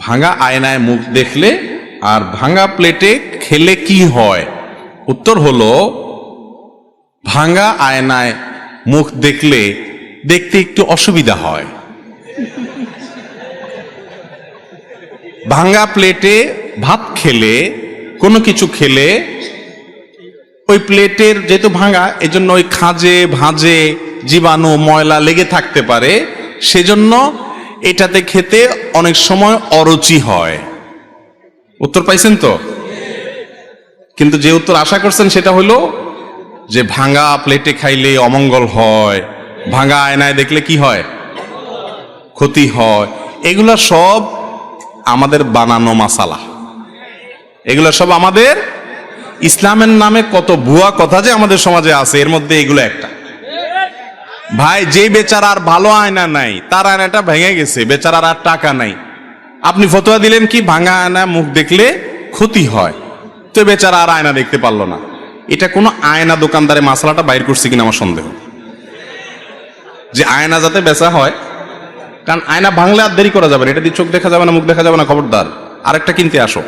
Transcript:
ভাঙা আয়নায় মুখ দেখলে আর ভাঙা প্লেটে খেলে কি হয়? উত্তর হলো, ভাঙা আয়নায় মুখ দেখলে দেখতে একটু অসুবিধা হয়। ভাঙা প্লেটে ভাত খেলে, কোনো কিছু খেলে, ওই প্লেটের যেহেতু ভাঙা, এজন্য ওই খাঁজে, ভাঁজে, জীবাণু, ময়লা লেগে থাকতে পারে, সেজন্য এটাতে খেতে অনেক সময় অরুচি হয়। উত্তর পাইছেন তো? কিন্তু যে উত্তর আশা করছেন সেটা হলো যে ভাঙা প্লেটে খাইলে অমঙ্গল হয়, ভাঙা আয়নায় দেখলে কি হয়? ক্ষতি হয়। এগুলো সব আমাদের বানানো মাসালা। এগুলো সব আমাদের ইসলামের নামে কত ভুয়া কথা যে আমাদের সমাজে আছে, এর মধ্যে এগুলো একটা ভাই, যে বেচারার ভালো আয়না নাই, তার আয়নাটা ভেঙে গেছে, বেচারার আর টাকা নাই। আপনি ফতোয়া দিলেন কি, ভাঙা আয়না মুখ দেখলে ক্ষতি হয়? তো বেচারা আর আয়না দেখতে পারল না। এটা কোনো আয়না দোকানদারে মাসালাটা বাইর করছে কিনা আমার সন্দেহ। যে আয়না যাতে বেচা হয়, কারণ আয়না ভাঙলে আর দেরি করা যাবে না। এটা দিয়ে চোখ দেখা যাবে না, মুখ দেখা যাবে না, খবরদার। আরেকটা কিনতে আসো।